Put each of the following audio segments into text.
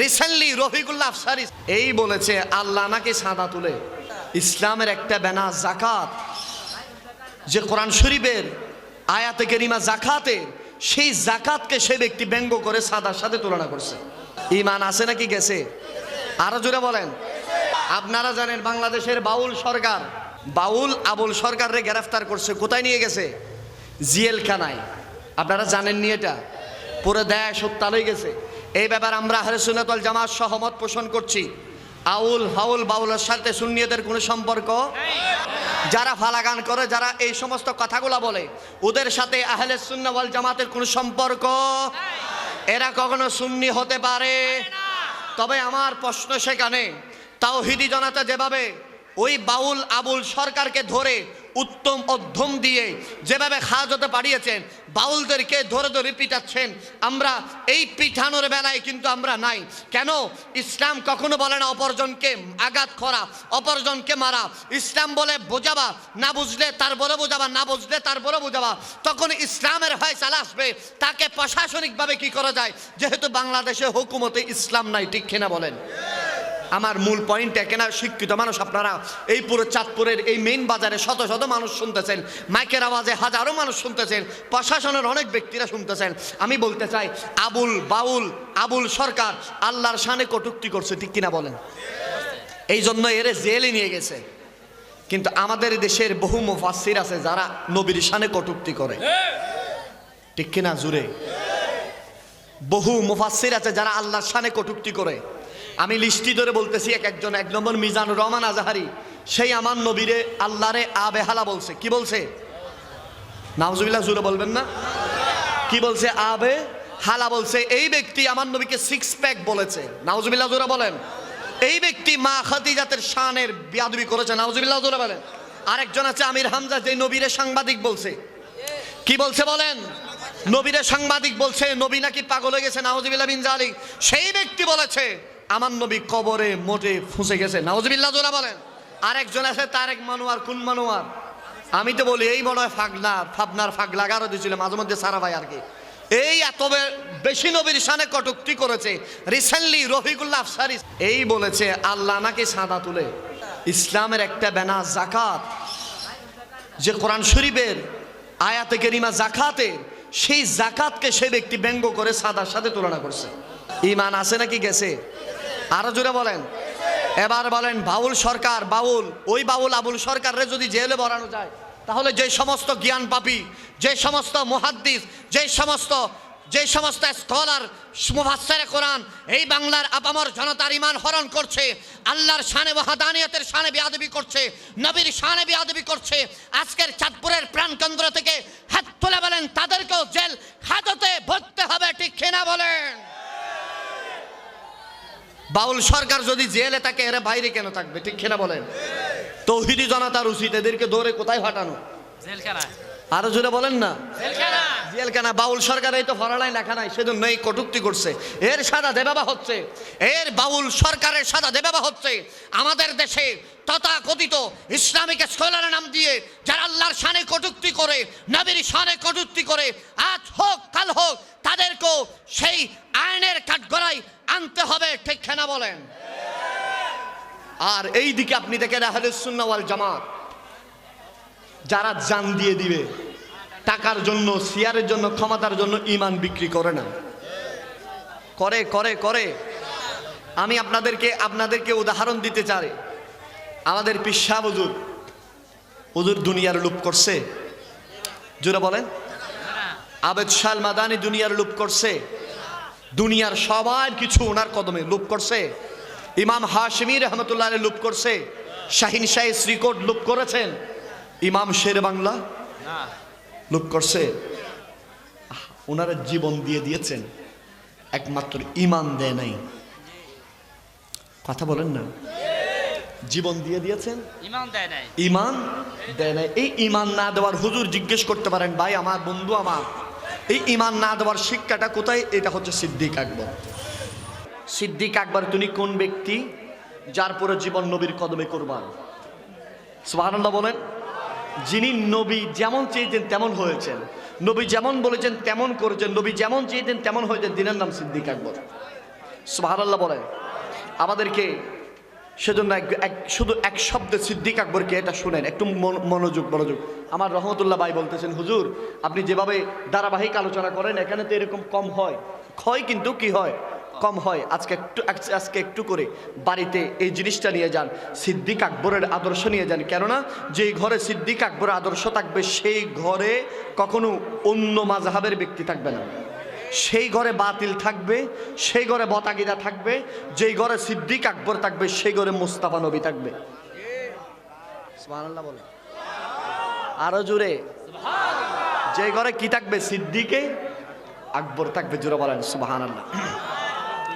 Recently Rafiqullah Afsari এই বলেছে, আল্লাহ নাকি সাদা তুলে। ইসলামের একটা ব্যানার জাকাত যে কোরআন শরীফের আয়াতে কেরিমা জাকাতের সেই জাকাতকে সে ব্যক্তি ব্যঙ্গ করে সাদার সাথে তুলনা করছে। ইমান আছে নাকি গেছে? আরও জোরে বলেন। আপনারা জানেন, বাংলাদেশের বাউল সরকার, বাউল আবুল সরকাররে গ্রেফতার করছে, কোথায় নিয়ে গেছে? জিএল খানায় আপনারা জানেননি এটা? পুরো দেশ হত্যালই গেছে। এই ব্যাপারে আমরা হরসুনাতল জামাত সহমত পোষণ করছি। আউল, হাউল, বাউলের সাথে সুন্নিয়দের কোনো সম্পর্ক? যারা ফালাগান করে, যারা এই সমস্ত কথাগুলো বলে, ওদের সাথে আহলে সুন্না ওয়াল জামাতের কোনো সম্পর্ক? এরা কখনো সুন্নি হতে পারে? তবে আমার প্রশ্ন সেখানে তাও তাওহিদি জনতা যেভাবে ওই বাউল, আবুল সরকারকে ধরে উত্তম অধ্যম দিয়ে যেভাবে হাজতে পাঠিয়েছেন বাউলদেরকে ধরে ধরে পিটাচ্ছেন, আমরা এই পিঠানোর বেলায় কিন্তু আমরা নাই। কেন? ইসলাম কখনো বলে না অপরজনকে আঘাত করা, অপরজনকে মারা। ইসলাম বলে বোঝাবা, না বুঝলে তার বলে বোঝাবা, না বুঝলে তার বলে বোঝাবা। তখন ইসলামের ফয়সালা আসবে, তাকে প্রশাসনিকভাবে কি করা যায়? যেহেতু বাংলাদেশে হুকুমতে ইসলাম নাই, ঠিক কিনা বলেন? আমার মূল পয়েন্ট কেনা শিক্ষিত মানুষ, আপনারা এই পুরো চাঁদপুরের এই মেইন বাজারে শত শত মানুষ শুনতেছেন, মাইকের আওয়াজে হাজারো মানুষ শুনতেছেন, প্রশাসনের অনেক ব্যক্তিরা শুনতেছেন। আমি বলতে চাই, আবুল, বাউল, আবুল সরকার আল্লাহর শানে কটুক্তি করছে, ঠিক কিনা বলেন? এই জন্য এরে জেলে নিয়ে গেছে। কিন্তু আমাদের দেশের বহু মুফাসির আছে যারা নবীর শানে কটুক্তি করে। ঠিক কিনা জুড়ে? বহু মুফাসির আছে যারা আল্লাহর শানে কটুক্তি করে। আমি লিস্টি ধরে বলতেছি এক একজন, এক নম্বর মিজানুর রহমান আজাহারি। সেই আমার নবীরে আল্লাহরে আবেহালা বলছে। কি বলছে? নাউজুবিল্লাহ জুড়ে বলবেন না? কি বলছে? আবে হালা বলছে। এই ব্যক্তি আমার নবীকে সিক্স প্যাক বলেছে। নাউজুবিল্লাহ, জোরা বলেন। এই ব্যক্তি মা খাদিজাতের শানের বিয়াদবি করেছে। নাউজুবিল্লাহ, জোরা বলেন। আরেকজন আছে আমির হামজা, যে নবীরে সাংবাদিক বলছে। কি বলছে বলেন? নবীরে সাংবাদিক বলছে, নবী নাকি পাগল হয়ে গেছে, নাউজুবিল্লাহ বিন জালি সেই ব্যক্তি বলেছে, আমার নবী কবরে মোটে ফুঁসে গেছে। নাউজুবিল্লাহ জোরা বলেন। আরেকজন আছে তার তারেক মানুয়ার, কোন মানুয়ার? আমি তো বলি, এই মনে হয় ফাগনা ফাবনার ফাগ লাগারও দিয়েছিল, মাঝে মধ্যে সারা ভাই আর কি। এই এত বেশি নবীর সানে কটুক্তি করেছে রিসেন্টলি রফিকুল্লাহ আফসারি। এই বলেছে, আল্লাহ নাকি সাদা তুলে। ইসলামের একটা ব্যানার, জাকাত। যে কোরআন শরীফের আয়াতে কেরিমা জাকাতের সেই জাকাতকে সে ব্যক্তি ব্যঙ্গ করে সাদার সাথে তুলনা করছে। ইমান আছে নাকি গেছে? আরও জোরে বলেন। এবার বলেন, বাউল সরকার, বাউল, ওই বাউল আবুল সরকাররে যদি জেলে বরানো যায়, তাহলে যে সমস্ত জ্ঞান পাপি যে সমস্ত মহাদ্দিস, যে সমস্ত যে সমস্ত স্কলার মুফাসসিরে কোরআন এই বাংলার আপামর জনতার ইমান হরণ করছে আল্লাহর শানে ওয়াহাদানিয়তের শানে বিয়াদবি করছে নবীর শানে বিয়াদবি করছে আজকের চাঁদপুরের প্রাণকেন্দ্র থেকে হাত তুলে বলেন তাদেরকেও জেল হাজতে ভরতে হবে ঠিক কিনা বলেন? বাউল সরকার যদি জেলে থাকে এরা বাইরে কেন থাকবে ঠিক কিনা বলেন? তৌহিদি জনতার উচিত এদেরকে ধরে কোথায় ফাটানো জেলখানা আরও জোরে বলেন না। জেলখানা। বাউল সরকার এই তো ফরালাই লেখা নাই সেজন্য এই কটুক্তি করছে। এর সাদা দেবাবা হচ্ছে। এর বাউল সরকারের সাদা দেবাবা হচ্ছে। আমাদের দেশে তথা কথিত ইসলামিক স্কলারের নাম দিয়ে যারা আল্লাহর শানে কটুক্তি করে নবীর শানে কটুক্তি করে আজ হোক কাল হোক তাদেরকেও সেই আইনের কাঠগড়ায় আনতে হবে ঠিক কেনা বলেন? আর এই দিকে আপনি দেখেন আহলে সুন্নাহ ওয়াল জামাত। যারা জান দিয়ে দিবে, টাকার জন্য সিয়ারের জন্য, ক্ষমতার জন্য ইমান বিক্রি করে না। করে করে করে। আমি আপনাদেরকে আপনাদেরকে উদাহরণ দিতে চাই। আমাদের পিসা হুজুর হুজুর দুনিয়ার লুপ করছে। জোরে বলেন। আবেদ শাল মাদানি দুনিয়ার লুপ করছে। দুনিয়ার সবার কিছু ওনার কদমে লুপ করছে। ইমাম হাশমি রহমতুল্লাহ লুপ করছে। শাহিন শাহী শ্রীকোট লুপ করেছেন। ইমাম শের বাংলা? লোক করছে ওনারা জীবন দিয়ে দিয়েছেন একমাত্র ইমান দেয় নাই। কথা বলেন না। জীবন দিয়ে দিয়েছেন ইমান দেয় নাই। ইমান দেয় নাই। এই ইমান না দেওয়ার হুজুর জিজ্ঞেস করতে পারেন ভাই আমার বন্ধু আমার এই ইমান না দেওয়ার শিক্ষাটা কোথায়? এটা হচ্ছে সিদ্দিক আকবর। সিদ্দিক আকবর তুমি কোন ব্যক্তি? যার পরে জীবন নবীর কদমে করবান। সুবহানাল্লাহ বলেন যিনি নবী যেমন চেয়েছেন তেমন হয়েছেন। নবী যেমন বলেছেন তেমন করেছেন। নবী যেমন চেয়েছেন তেমন হয়েছেন। দিনের নাম সিদ্দিক আকবর। সুবহানাল্লাহ বলে আমাদেরকে সেজন্য এক- শুধু এক শব্দে সিদ্দিক আকবরকে এটা শুনেন। একটু মন- মনোযোগ মনোযোগ। আমার রহমতুল্লাহ ভাই বলতেছেন, হুজুর, আপনি যেভাবে ধারাবাহিক আলোচনা করেন, এখানে তো এরকম কম হয়। ক্ষয় কিন্তু কি হয়? কম হয়, আজকে একটু আজকে একটু করে বাড়িতে এই জিনিসটা নিয়ে যান, সিদ্দিক আকবরের আদর্শ নিয়ে যান। কেননা, যেই ঘরে সিদ্দিক আকবরের আদর্শ থাকবে, সেই ঘরে কখনো অন্য মাঝহাবের ব্যক্তি থাকবে না। সেই ঘরে বাতিল থাকবে, সেই ঘরে বতাগিদা থাকবে, যেই ঘরে সিদ্দিক আকবর থাকবে, সেই ঘরে মুস্তাফা নবী থাকবে। বলে আরও জুড়ে যে ঘরে কি থাকবে? সিদ্দিকে আকবর থাকবে জুড়ে বলেন সুবাহান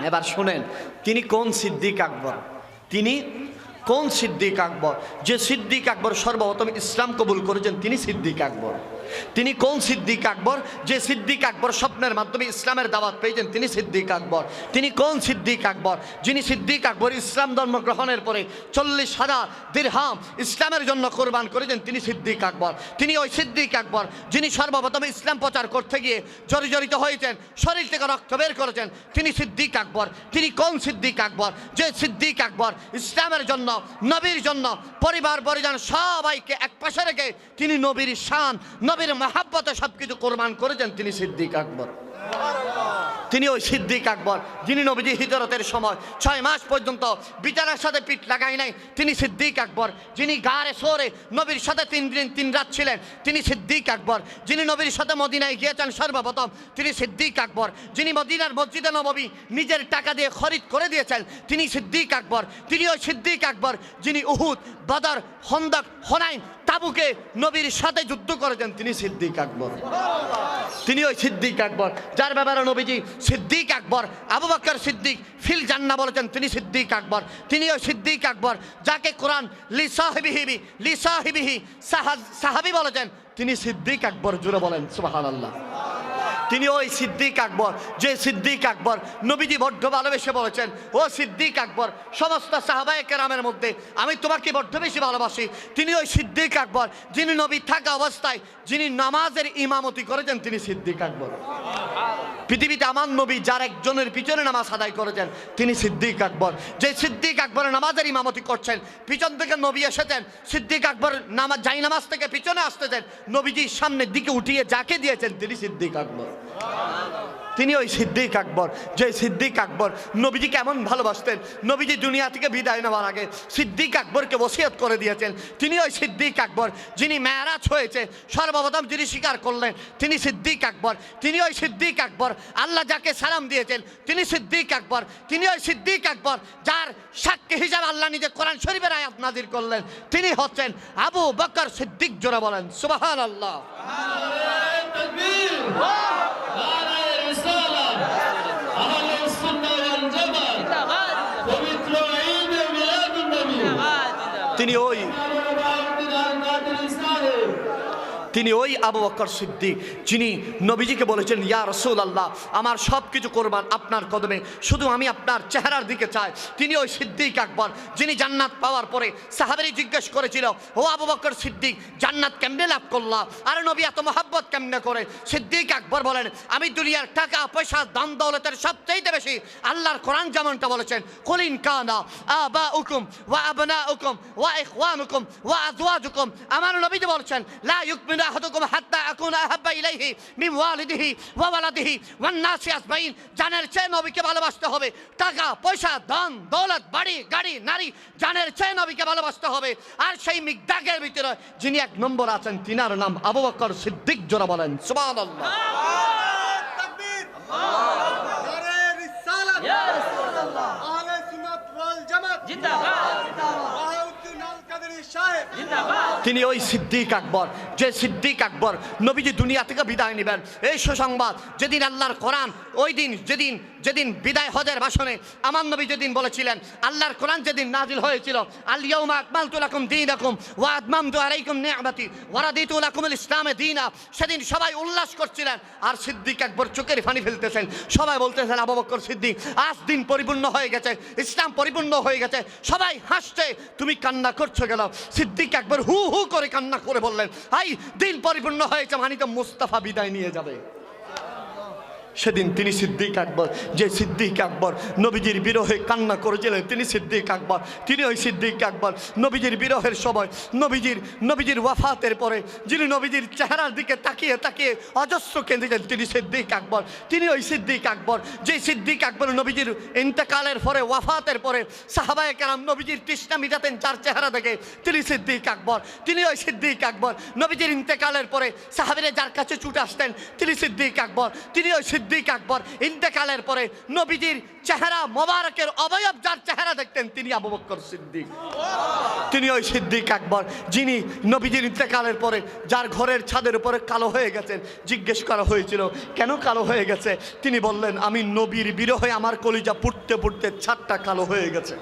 এবার শুনেন, তিনি কোন সিদ্দিক আকবর? তিনি কোন সিদ্দিক আকবর? যে সিদ্দিক আকবর সর্বপ্রথম ইসলাম কবুল করেছেন, তিনি সিদ্দিক আকবর। তিনি কোন সিদ্দিক আকবর? যে সিদ্দিক আকবর স্বপ্নের মাধ্যমে ইসলামের দাওয়াত পেয়েছেন, তিনি সিদ্দিক আকবর। তিনি কোন সিদ্দিক আকবর? যিনি সিদ্দিক আকবর ইসলাম ধর্ম গ্রহণের পরে চল্লিশ হাজার দিরহাম ইসলামের জন্য কোরবান করেছেন, তিনি সিদ্দিক আকবর। তিনি ওই সিদ্দিক আকবর, যিনি সর্বপ্রথম ইসলাম প্রচার করতে গিয়ে জর্জরিত হয়েছেন, শরীর থেকে রক্ত বের করেছেন, তিনি সিদ্দিক আকবর। তিনি কোন সিদ্দিক আকবর? যে সিদ্দিক আকবর ইসলামের জন্য, নবীর জন্য, পরিবার, পরিজন সবাইকে এক পাশে রেখে তিনি নবীর শান, নবীর মহাব্বতে সব কিছু কোরবান করেছেন তিনি সিদ্দিক আকবর। তিনি ওই সিদ্দিক আকবর, যিনি নবীজি হিজরতের সময় ছয় মাস পর্যন্ত বিচারের সাথে পিঠ লাগাই নাই, তিনি সিদ্দিক আকবর। যিনি গাড়ে সোরে নবীর সাথে তিন দিন, তিন রাত ছিলেন, তিনি সিদ্দিক আকবর। যিনি নবীর সাথে মদিনায় গিয়েছেন সর্বপ্রথম, তিনি সিদ্দিক আকবর। যিনি মদিনার মসজিদে নবী নিজের টাকা দিয়ে খরিদ করে দিয়েছেন, তিনি সিদ্দিক আকবর। তিনি ওই সিদ্দিক আকবর, যিনি উহুদ, বাদার, হন্দক, হনাইন তাবুকে নবীর সাথে যুদ্ধ করেছেন, তিনি সিদ্দিক আকবর। তিনি ওই সিদ্দিক আকবর, যার ব্যাপারে নবীজি Siddique Akbar, Abu Bakr Siddique, feel জান্না বলেছেন, তিনি সিদ্দিক আকবর। তিনি ওই সিদ্দিক আকবর, যাকে কোরআন লি সাহেবিহিবি লি সাহেবিহি সাহাবি বলেছেন, তিনি সিদ্দিক আকবর জুড়ে বলেন, সুবহানাল্লাহ। তিনি ওই সিদ্দিক আকবর, যে সিদ্দিক আকবর নবীজি বড্ড ভালোবেসে বলেছেন, ও সিদ্দিক আকবর, সমস্ত সাহাবায় কেরামের মধ্যে আমি তোমাকে বড্ড বেশি ভালোবাসি? তিনি ওই সিদ্দিক আকবর, যিনি নবী থাকা অবস্থায়, যিনি নামাজের ইমামতি করেছেন, তিনি সিদ্দিক আকবর। পৃথিবীতে আমার নবী যার একজনের পিছনে নামাজ আদায় করেছেন, তিনি সিদ্দিক আকবর। যে সিদ্দিক আকবরের নামাজের ইমামতি করছেন, পিছন থেকে নবী এসেছেন, সিদ্দিক আকবর নামাজ যাই নামাজ থেকে পিছনে আসতেছেন, নবীজির সামনের দিকে উঠিয়ে যাকে দিয়েছেন, তিনি সিদ্দিক আকবর। তিনি ওই সিদ্দিক আকবর। যে সিদ্দিক আকবর, নবীজি কেমন ভালোবাসতেন। নবীজি দুনিয়া থেকে বিদায় নেওয়ার আগে সিদ্দিক আকবরকে বসিয়ত করে দিয়েছেন। তিনি ওই সিদ্দিক আকবর, যিনি মেয়ারাজ হয়েছে, সর্বপ্রথম যিনি স্বীকার করলেন, তিনি সিদ্দিক আকবর। তিনি ওই সিদ্দিক আকবর, আল্লাহ যাকে সালাম দিয়েছেন, তিনি সিদ্দিক আকবর। তিনি ওই সিদ্দিক আকবর, যার সাক্ষী হিসাবে আল্লাহ নিজে কোরআন শরীফের আয়াত নাজির করলেন। তিনি হচ্ছেন আবু বকর সিদ্দিক, জোরা বলেন সুবাহান আল্লাহ তিনি ওই তিনি ওই আবু বকর সিদ্দিক, যিনি নবীজিকে বলেছেন, ইয়া রসুল আল্লাহ আমার সব কিছু করবার আপনার কদমে, শুধু আমি আপনার চেহারার দিকে চাই। তিনি ওই সিদ্দিক আকবর, যিনি জান্নাত পাওয়ার পরে সাহাবেরই জিজ্ঞেস করেছিল, ও আবু বকর সিদ্দিক, জান্নাত কেমনে লাভ করলাম আর নবী, এত মহাব্বত কেমনে করে? সিদ্দিক আকবর বলেন, আমি দুনিয়ার টাকা, পয়সা দাম দৌলতের সবচেয়ে বেশি আল্লাহর কোরআন যেমনটা বলেছেন, কলিন কানা আবা উকুম ওয়া আবনা উকুম ওয়া ইখওয়ানুকুম ওয়া আজওয়াজুকুম। আমার নবীজি বলছেন, লা ইউকমিনু আহাদুকুম হাত্তা আকুনা আহাব্বা ইলাইহি মিন ওয়ালিদিহি ওয়া ওয়ালাদিহি ওয়ান নাসি আজমাইন জানের চেয়ে নবীকে ভালোবাসতে হবে। টাকা পয়সা ধন দৌলত বাড়ি গাড়ি নারী জানের চেয়ে নবীকে ভালোবাসতে হবে। আর সেই মিকদাকের ভিতরে যিনি এক নম্বর আছেন তিনার নাম আবু বকর সিদ্দিক জোরা বলেন সুবহানাল্লাহ। জিন্দাবাদ। জিন্দাবাদ। তিনি ওই সিদ্দিক আকবর। যে সিদ্দিক আকবর নবীজি দুনিয়া থেকে বিদায় নেবেন। এই সুসংবাদ যেদিন আল্লাহর কোরআন ওই দিন যেদিন যেদিন বিদায় হজের ভাষণে আমার নবী যেদিন বলেছিলেন আল্লাহর কোরআন যেদিন নাজিল হয়েছিল আলিয়াউমা আকমালতু লাকুম দীনাকুম ওয়া আতমামতু আলাইকুম নি'মাতি ওয়া রাদিতু লাকুমুল ইসলামে দীনা। সেদিন সবাই উল্লাস করছিলেন। আর সিদ্দিক আকবর চোখের ফানি ফেলতেছেন। সবাই বলতেছেন আবু বকর সিদ্দিক আজ দিন পরিপূর্ণ হয়ে গেছে ইসলাম পরিপূর্ণ হয়ে গেছে। সবাই হাসছে তুমি কান্না করছ গেল সিদ্দিক একবার হু হু করে কান্না করে বললেন আই দিন পরিপূর্ণ হয়েছে মানিত মুস্তাফা বিদায় নিয়ে যাবে। সেদিন তিনি সিদ্দিক আকবর, যে সিদ্দিক আকবর নবীজির বিরহে কান্না করেছিলেন, তিনি সিদ্দিক আকবর। তিনি ওই সিদ্দিক আকবর নবীজির বিরহের সময় নবীজির নবীজির ওয়াফাতের পরে যিনি নবীজির চেহারার দিকে তাকিয়ে তাকিয়ে অজস্র কেঁদেছেন তিনি সিদ্দিক আকবর। তিনি ওই সিদ্দিক আকবর, যে সিদ্দিক আকবর নবীজির ইন্তেকালের পরে, ওয়াফাতের পরে সাহাবায় কেরাম নবীজির তৃষ্ণা মিটাতেন যার চেহারা দেখে, তিনি সিদ্দিক আকবর। তিনি ওই সিদ্দিক আকবর নবীজির ইন্তেকালের পরে সাহাবিরে যার কাছে ছুটে আসতেন, তিনি সিদ্দিক আকবর। তিনি ওই আকবর। ইন্তেকালের পরে নবীজির চেহারা মোবারকের অবয়ব যার চেহারা দেখতেন, তিনি আবু সিদ্দিক। তিনি ওই সিদ্দিক আকবর, যিনি নবীজির ইন্তেকালের পরে যার ঘরের ছাদের উপরে কালো হয়ে গেছেন, জিজ্ঞেস করা হয়েছিল, কেন কালো হয়ে গেছে? তিনি বললেন, আমি নবীর বিরহে আমার কলিজা পুড়তে পুড়তে ছাদটা কালো হয়ে গেছে।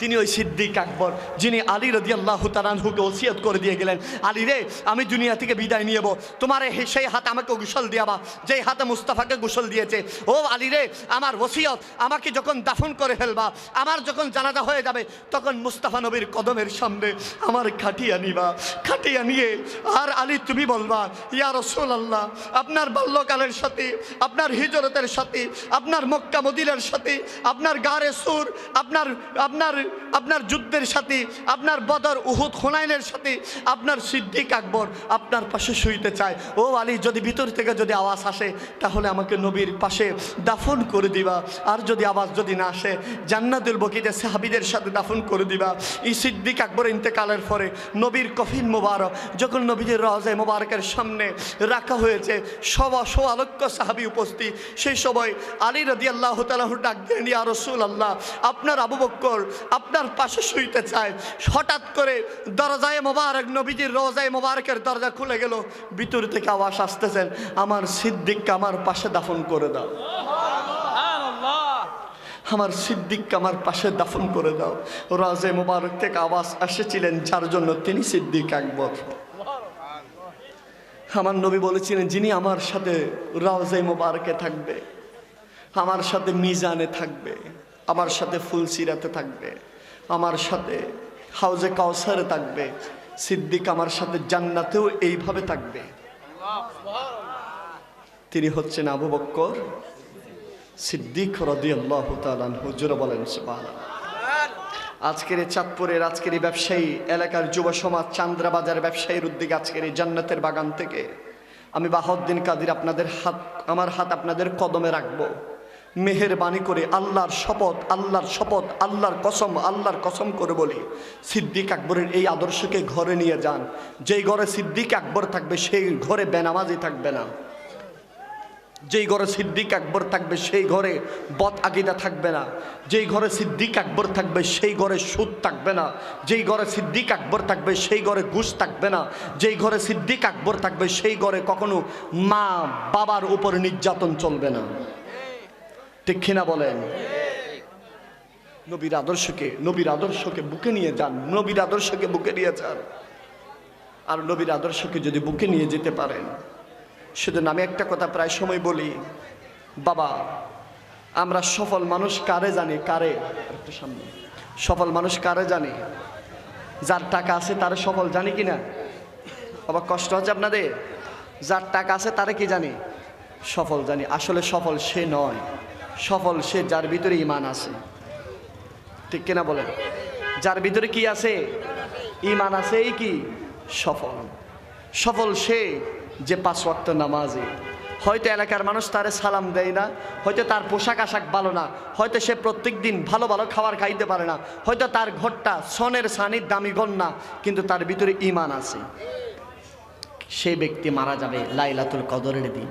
তিনি ওই সিদ্দিক আকবর, যিনি আলী রদি আল্লাহ তালানহুকে ওসিয়ত করে দিয়ে গেলেন। আলী রে, আমি দুনিয়া থেকে বিদায় নিয়ে যাব তোমার সেই হাতে আমাকে গুসল দিয়াবা, যেই হাতে মুস্তাফাকে গুসল দিয়েছে। ও আলী রে, আমার ওসিয়ত, আমাকে যখন দাফন করে ফেলবা, আমার যখন জানাজা হয়ে যাবে, তখন মুস্তাফা নবীর কদমের সামনে আমার খাটিয়া নিবা, খাটিয়া নিয়ে, আর আলী তুমি বলবা, ইয়া রসুল আল্লাহ আপনার বাল্যকালের সাথে, আপনার হিজরতের সাথে, আপনার মক্কা মদিলের সাথে, আপনার গারে সুর, আপনার আপনার আপনার যুদ্ধের সাথে, আপনার বদর উহুদ হোনাইনের সাথে, আপনার সিদ্দিক আকবর আপনার পাশে শুইতে চায়। ও আলী, যদি ভিতর থেকে যদি আওয়াজ আসে, তাহলে আমাকে নবীর পাশে দাফন করে দিবা। আর যদি আওয়াজ যদি না আসে, জান্নাতুল বকিতে সাহাবিদের সাথে দাফন করে দিবা। এই সিদ্দিক আকবর ইন্তেকালের পরে নবীর কফিন মোবারক, যখন নবীদের রজায় মোবারকের সামনে রাখা হয়েছে, সবা সোয়া লক্ষ সাহাবি উপস্থিত। সেই সময় আলী রদি আল্লাহ তালাহ ডাক দিলেন, ইয়া রসুল আল্লাহ আপনার আবু বক্কর আপনার পাশে শুইতে চায়। হঠাৎ করে দরজায় মোবারক, নবীজির রোজায় মোবারকের দরজা খুলে গেল। ভিতর থেকে আওয়াজ আসতেছেন আমার সিদ্দিককে আমার পাশে দাফন করে দাও। আমার সিদ্দিককে আমার পাশে দাফন করে দাও। রাজে মোবারক থেকে আওয়াজ এসেছিলেন যার জন্য তিনি সিদ্দিক আকবর। আমার নবী বলেছিলেন, যিনি আমার সাথে রাজে মোবারকে থাকবে, আমার সাথে মিজানে থাকবে, আমার সাথে ফুলসিরাতে থাকবে আমার সাথে। হাউজে কাউসারে থাকবে। সিদ্দিক আমার সাথে জান্নাতেও এইভাবে থাকবে। তিনি হচ্ছেন আবু বক্কর সিদ্দিক হুজুর বলেন আজকের চাঁদপুরের আজকের এই ব্যবসায়ী, এলাকার যুব সমাজ, চান্দ্রাবাজার ব্যবসায়ীর উদ্যোগে আজকের এই জান্নাতের বাগান থেকে আমি বাহাউদ্দিন কাদির আপনাদের হাত আমার হাত আপনাদের কদমে রাখব। মেহেরবানি করে আল্লাহর শপথ আল্লাহর শপথ, আল্লাহর কসম আল্লাহর কসম করে বলি, সিদ্দিক আকবরের এই আদর্শকে ঘরে নিয়ে যান। যেই ঘরে সিদ্দিক আকবর থাকবে, সেই ঘরে বেনামাজি থাকবে না। যেই ঘরে সিদ্দিক আকবর থাকবে, সেই ঘরে বদ আকিদা থাকবে না। যেই ঘরে সিদ্দিক আকবর থাকবে, সেই ঘরে সুদ থাকবে না। যেই ঘরে সিদ্দিক আকবর থাকবে, সেই ঘরে ঘুষ থাকবে না। যেই ঘরে সিদ্দিক আকবর থাকবে, সেই ঘরে কখনো মা বাবার উপর নির্যাতন চলবে না। ঠিক কিনা বলেন? নবীর আদর্শকে নবীর আদর্শকে বুকে নিয়ে যান, নবীর আদর্শকে বুকে নিয়ে যান। আর নবীর আদর্শকে যদি বুকে নিয়ে যেতে পারেন, সেজন্য আমি একটা কথা প্রায় সময় বলি, বাবা, আমরা সফল মানুষ কারে জানি? কারে? একটু সামনে। সফল মানুষ কারে জানি? যার টাকা আছে তারে সফল জানি কি না বাবা, কষ্ট হচ্ছে আপনাদের? যার টাকা আছে তারে কি জানি? সফল জানি। আসলে সফল সে নয়। সফল সে যার ভিতরে ইমান আছে। ঠিক কিনা বলেন? যার ভিতরে কি আছে? ইমান আছে এই কি? সফল। সফল সে যে পাঁচ ওয়াক্ত নামাজি। হয়তো এলাকার মানুষ তারে সালাম দেয় না, হয়তো তার পোশাক আশাক ভালো না, হয়তো সে প্রত্যেক দিন ভালো ভালো খাবার খাইতে পারে না, হয়তো তার ঘরটা সনের সানির দামি ঘর না কিন্তু তার ভিতরে ইমান আছে। সেই ব্যক্তি মারা যাবে লাইলাতুল কদরের দিন।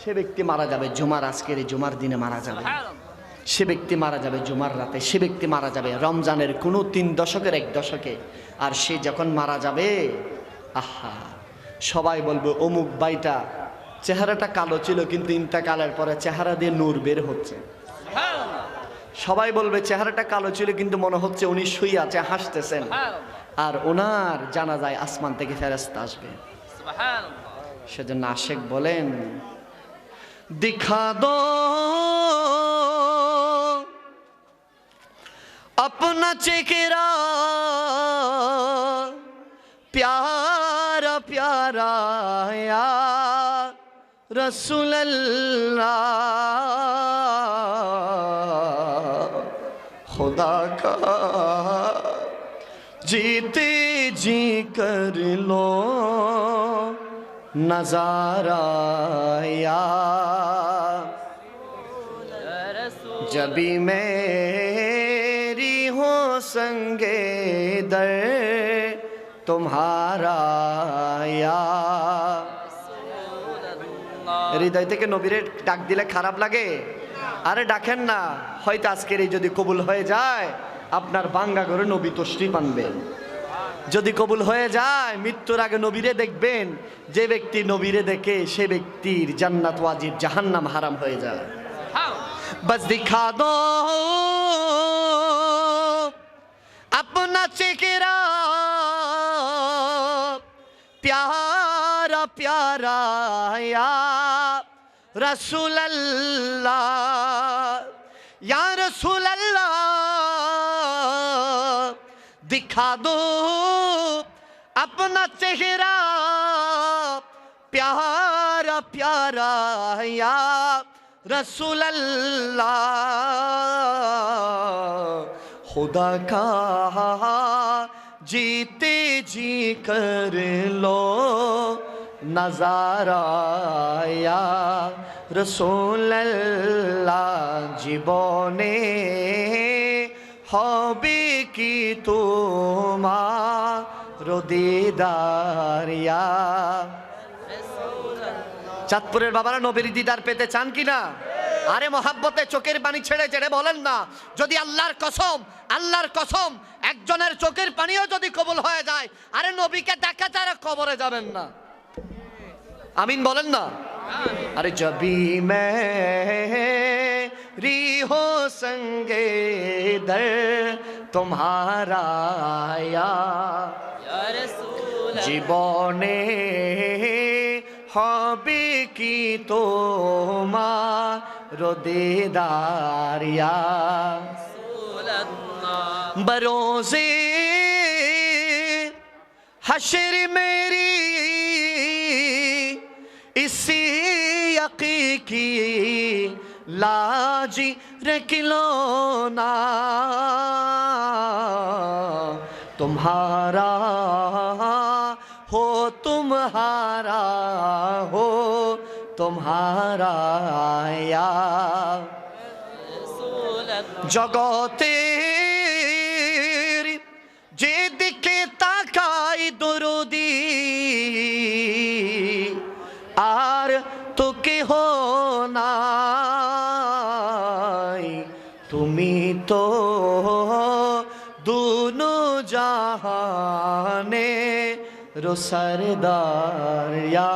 সে ব্যক্তি মারা যাবে, জুমার আজকের জুমার দিনে মারা যাবে। সে ব্যক্তি মারা যাবে জুমার রাতে, সে ব্যক্তি মারা যাবে রমজানের কোনো তিন দশকের এক দশকে। আর সে যখন মারা যাবে, আহা, সবাই বলবে, অমুক বাইটা চেহারাটা কালো ছিল, কিন্তু ইন্তাকালের পরে চেহারা দিয়ে নূর বের হচ্ছে। সবাই বলবে, চেহারাটা কালো ছিল, কিন্তু মনে হচ্ছে উনি শুই আছে, হাসতেছেন। আর ওনার জানা যায় আসমান থেকে ফেরেস্তা আসবে। সেজন্য আশেক বলেন दिखा दो। अपना चेहरा प्यारा प्यारा या रसूल खुदा का जीते जी कर लो। نظارہ یا মে میری ہو سنگے در হৃদয় থেকে নবীরে ডাক দিলে খারাপ লাগে? আরে ডাকেন না, হয়তো আজকের এই যদি কবুল হয়ে যায়, আপনার বাঙ্গা ঘরে নবী তশ্রী পানবেন যদি কবুল হয়ে যায় মৃত্যুর আগে নবীরে দেখবেন যে ব্যক্তি নবীরে দেখে সে ব্যক্তির জান্নাত ওয়াজিব জাহান্নাম হারাম হয়ে যায় হাও बस दिखा दो अपना चेहरा प्यारा प्यारा या रसूल अल्लाह या रसूल अल्लाह दिखा दो अपना चेहरा प्यारा प्यारा, या रसूल अल्लाह खुदा का जीते जी कर लो नज़ारा, या रसूल अल्लाह जिबोने हॉबी की तुमा রদিদারিয়া চাঁদপুরের বাবারা নবীর দিদার পেতে চান কি না আরে মহাব্বতে চোখের পানি ছেড়ে ছেড়ে বলেন না যদি আল্লাহর কসম আল্লাহর কসম একজনের চোখের পানিও যদি কবুল হয়ে যায় আরে নবীকে দেখা ছাড়া কবরে যাবেন না আমিন বলেন না अरे जबी मेरी हो संगे दर तुम्हारा या या रसूल জীবনে হবে কি তোমার দেদারিয়া বরোজে حشر میری اسی یقی کی لاجی رکلونا تمہارا तुम्हारा हो तुम्हारा या रसूल अल्लाह জগতের যে দিকে তাকাই দরদি আর তো কেহ নাই তুমি তো দুনো জাহানে رو সরদার ইয়া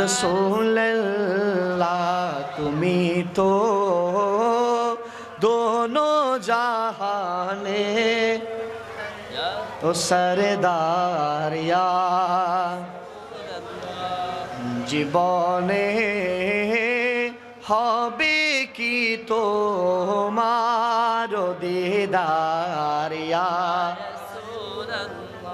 রসুল্লাহ তুমি তো দোনো জাহানে ও সরদার ইয়া জীবনে হবে কি তোমার দিদারিয়া